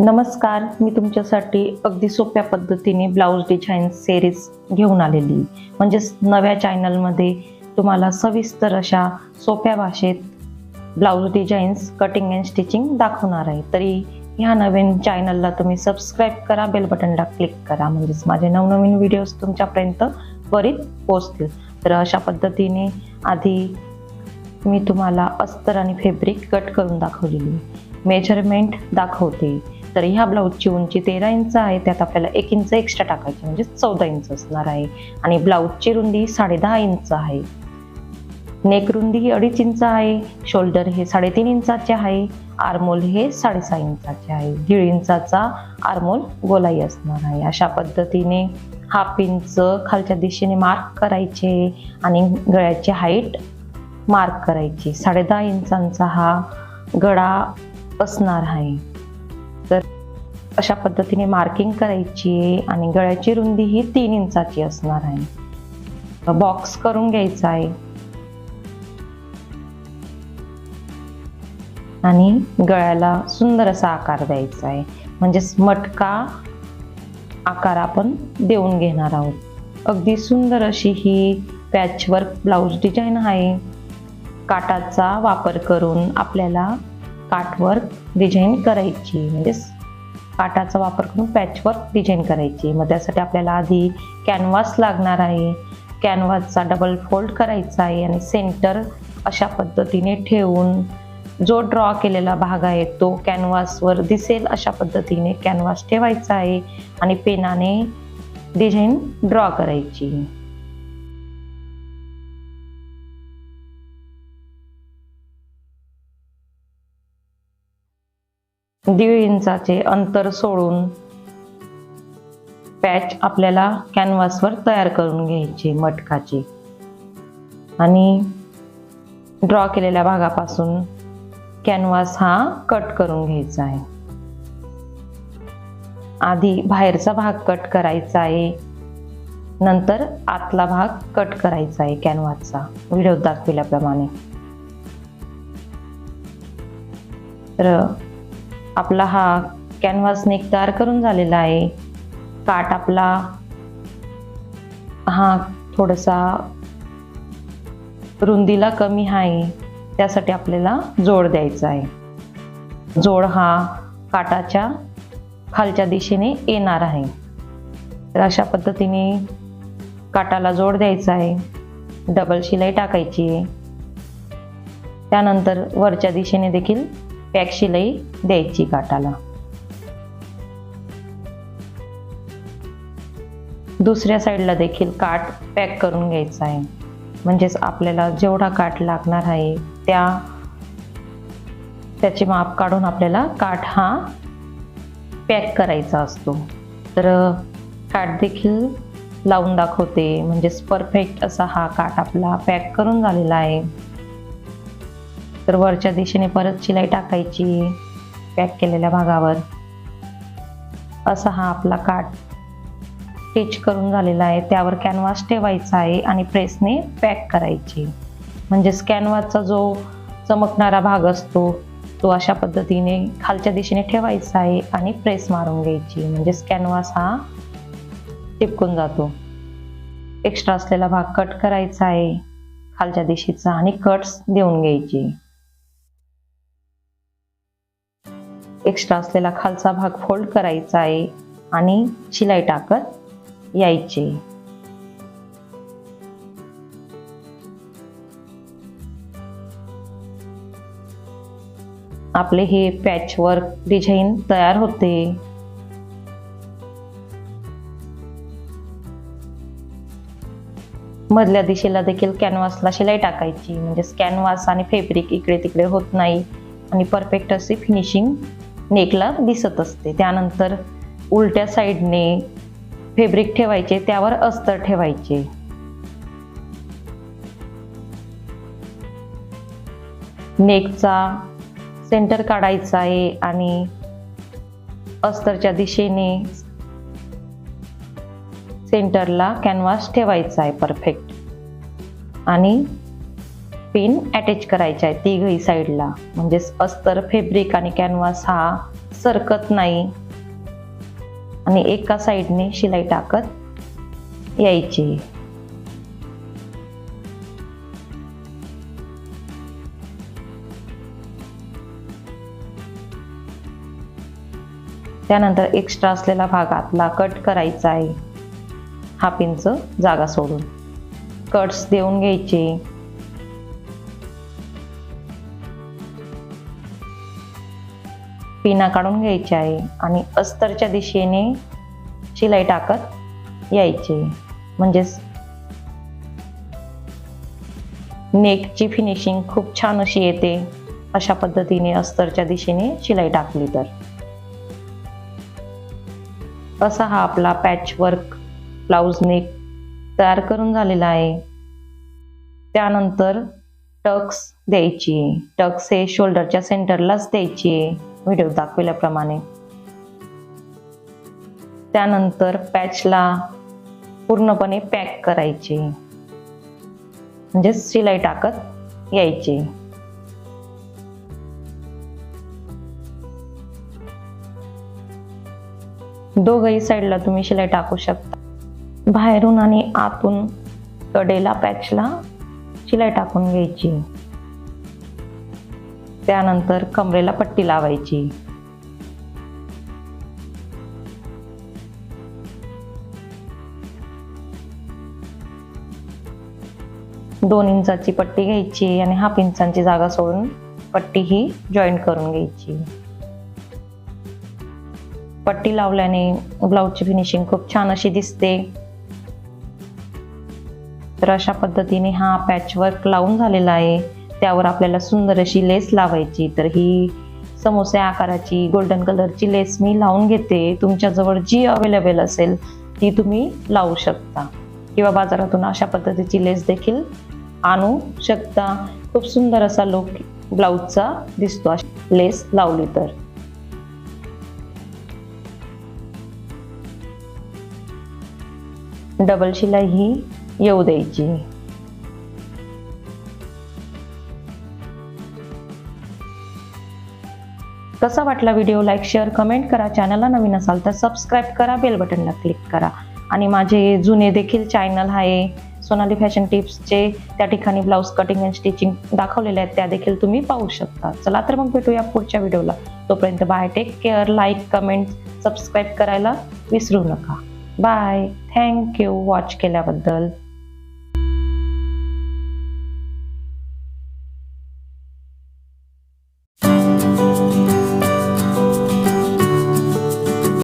नमस्कार मी तुमच्यासाठी अगदी सोप्या पद्धतीने ब्लाऊज डिझाईन सेरीज घेऊन आलेली. म्हणजेच नव्या चॅनलमध्ये तुम्हाला सविस्तर अशा सोप्या भाषेत blouse designs cutting and stitching दाखवणार आहे. तरी ह्या नवीन चॅनलला तुम्ही सबस्क्राईब करा बेल बटनला क्लिक करा. म्हणजेच माझे नवनवीन व्हिडिओज तुमच्यापर्यंत त्वरित पोचतील तर अशा पद्धतीने आधी मी तुम्हाला अस्तर आणि फेब्रिक कट करून दाखवलेली. मेजरमेंट दाखवते. तर ह्या ब्लाऊजची उंची तेरा इंच आहे त्यात आपल्याला एक इंच एक्स्ट्रा टाकायची म्हणजे चौदा इंच असणार आहे. आणि ब्लाऊजची रुंदी साडेदहा इंच आहे. नेक रुंदी ही अडीच इंच आहे. शोल्डर हे साडेतीन इंचाचे आहे. आरमोल हे साडेसहा इंचाचे आहे. दीड इंचाचा आरमोल गोलाई असणार आहे. अशा पद्धतीने हाफ इंच खालच्या दिशेने मार्क करायचे आणि गळ्याची हाईट मार्क करायची. साडेदहा इंचांचा हा गळा असणार आहे. अशा पद्धतीने मार्किंग करायची आहे आणि गळ्याची रुंदी ही तीन इंचाची असणार आहे. बॉक्स करून घ्यायचा आहे. आणि गळ्याला सुंदर असा आकार द्यायचा आहे. म्हणजेच मटका आकार आपण देऊन घेणार आहोत. अगदी सुंदर अशी ही पॅचवर्क ब्लाऊज डिझाईन आहे. काटाचा वापर करून आपल्याला काटवर्क डिझाईन करायची म्हणजेच काटाचा वापर करून पॅचवर्क डिझाईन करायची. मग त्यासाठी आपल्याला आधी कॅनव्हास लागणार आहे. कॅनव्हासचा डबल फोल्ड करायचा आहे आणि सेंटर अशा पद्धतीने ठेवून जो ड्रॉ केलेला भाग आहे तो कॅनव्हासवर दिसेल अशा पद्धतीने कॅनव्हास ठेवायचा आहे आणि पेनाने डिझाईन ड्रॉ करायची. दीड इंचाचे अंतर सोडून पॅच आपल्याला कॅनव्हासवर तयार करून घ्यायची मटकाची. आणि ड्रॉ केलेल्या भागापासून कॅनव्हास हा कट करून घ्यायचा आहे. आधी बाहेरचा भाग कट करायचा आहे. नंतर आतला भाग कट करायचा आहे कॅनव्हासचा. व्हिडिओ दाखविल्याप्रमाणे. तर आपला हा कॅनव्हास नेक तयार करून झालेला आहे. काट आपला हा थोडासा रुंदीला कमी आहे. त्यासाठी आपल्याला जोड द्यायचा आहे. जोड हा काटाच्या खालच्या दिशेने येणार आहे. तर अशा पद्धतीने काटाला जोड द्यायचा आहे. डबल शिलाई टाकायची आहे. त्यानंतर वरच्या दिशेने देखील पॅक शिलाई द्यायची काटाला दुसऱ्या साईडला देखील काट पॅक करून घ्यायचा आहे. म्हणजेच आपल्याला जेवढा काट लागणार आहे त्या त्याचे माप काढून आपल्याला काठ हा पॅक करायचा असतो. तर काठ देखील लावून दाखवते. म्हणजेच परफेक्ट असा हा काठ आपला पॅक करून झालेला आहे. तर वरच्या दिशेने परत शिलाई टाकायची पॅक केलेल्या भागावर. असा हा आपला काठ स्टिच करून झालेला आहे. त्यावर कॅनव्हास ठेवायचा आहे आणि प्रेसने पॅक करायची. म्हणजेच कॅनव्हासचा जो चमकणारा भाग असतो तो अशा पद्धतीने खालच्या दिशेने ठेवायचा आहे आणि प्रेस मारून घ्यायची. म्हणजेच कॅनव्हास हा चिपकून जातो. एक्स्ट्रा असलेला भाग कट करायचा आहे. खालच्या दिशेचा आणि कट्स देऊन घ्यायची. एक्स्ट्रा असलेला खालचा भाग फोल्ड करायचा आहे आणि शिलाई टाकत यायची. आपले हे पॅचवर्क डिझाईन तयार होते. मधल्या दिशेला देखील कॅनव्हासला शिलाई टाकायची म्हणजे कॅनव्हास आणि फेब्रिक इकडे तिकडे होत नाही आणि परफेक्ट अशी फिनिशिंग नेकला दिसत असते. त्यानंतर उलट्या साईडने फेब्रिक ठेवायचे त्यावर अस्तर ठेवायचे. नेकचा सेंटर काढायचा आहे आणि अस्तरच्या दिशेने सेंटरला कॅनव्हास ठेवायचा आहे परफेक्ट आणि पिन अटॅच करायच्या आहे तिघही साईडला म्हणजे अस्तर फेब्रिक आणि कॅनव्हास हा सरकत नाही. आणि एका साईडने शिलाई टाकत यायची. त्यानंतर एक्स्ट्रा असलेला भाग आतला कट करायचा आहे. हा इंच जागा सोडून. कट्स देऊन घ्यायचे. पिना काढून घ्यायची आहे आणि अस्तरच्या दिशेने शिलाई टाकत यायची. म्हणजेच नेकची फिनिशिंग खूप छान अशी येते. अशा पद्धतीने अस्तरच्या दिशेने शिलाई टाकली तर. असा हा आपला पॅच वर्क ब्लाऊज नेक तयार करून झालेला आहे. त्यानंतर टक्स द्यायची. टक्स हे शोल्डरच्या सेंटरलाच द्यायची. आहे व्हिडिओ दाखविल्याप्रमाणे. त्यानंतर पॅचला पूर्णपणे पॅक करायचे. म्हणजे शिलाई टाकत यायची. दोघही साईडला तुम्ही शिलाई टाकू शकता. बाहेरून आणि आतून कडेला पॅचला शिलाई टाकून घ्यायची. त्यानंतर कमरेला पट्टी लावायची. दोन इंचाची पट्टी घ्यायची आणि हाफ इंचांची जागा सोडून पट्टी ही जॉईंट करून घ्यायची. पट्टी लावल्याने ब्लाऊजची फिनिशिंग खूप छान अशी दिसते. तर अशा पद्धतीने हा पॅच वर्क लावून झालेला आहे. त्यावर आपल्याला सुंदर अशी लेस लावायची. तर ही समोसे आकाराची गोल्डन कलरची लेस मी लावून घेते. तुमच्याजवळ जी अवेलेबल असेल ती तुम्ही लावू शकता. किंवा बाजारातून अशा पद्धतीची लेस देखील आणू शकता. खूप सुंदर असा लुक ब्लाऊजचा दिसतो लेस लावली तर. डबल शिलाई ही येऊ द्यायची. कसा वाटला व्हिडिओ लाईक शेअर कमेंट करा. चॅनलला नवीन असाल तर सबस्क्राईब करा. बेल बटनला क्लिक करा. आणि माझे जुने देखील चॅनल आहे. सोनाली फॅशन टिप्सचे त्या ठिकाणी ब्लाऊज कटिंग अँड स्टिचिंग दाखवलेले आहेत. त्या देखील तुम्ही पाहू शकता. चला तर मग भेटूया पुढच्या व्हिडिओला तोपर्यंत bye take care like comment subscribe करायला विसरू नका. बाय थँक्यू वॉच केल्याबद्दल.